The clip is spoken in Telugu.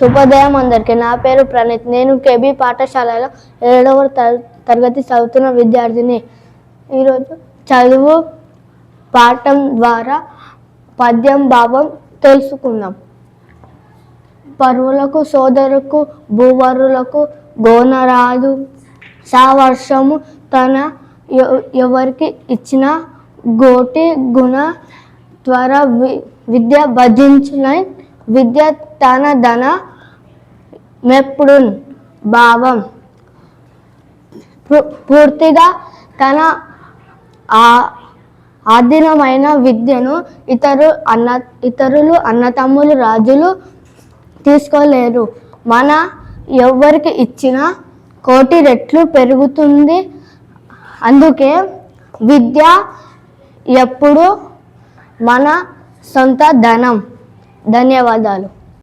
శుభోదయం అందరికీ. నా పేరు ప్రణీత్. నేను కేబీ పాఠశాలలో ఏడవ తర- తరగతి చదువుతున్న విద్యార్థిని. ఈరోజు చదువు పాఠం ద్వారా పద్యం భావం తెలుసుకుందాం. పరువులకు సోదరుకు భూవరులకు గోనరాదు. సావర్షము తన ఎవరికి ఇచ్చిన గోటి గుణ త్వర వి- విద్య భజించిన విద్య తన ధన మెప్పుడు భావం. పూర్తిగా తన ఆ ఆధీనమైన విద్యను ఇతరు అన్న ఇతరులు అన్నతమ్ములు రాజులు తీసుకోలేరు. మన ఎవరికి ఇచ్చిన కోటి రెట్లు పెరుగుతుంది. అందుకే విద్య ఎప్పుడు మన సొంత ధనం. ధన్యవాదాలు.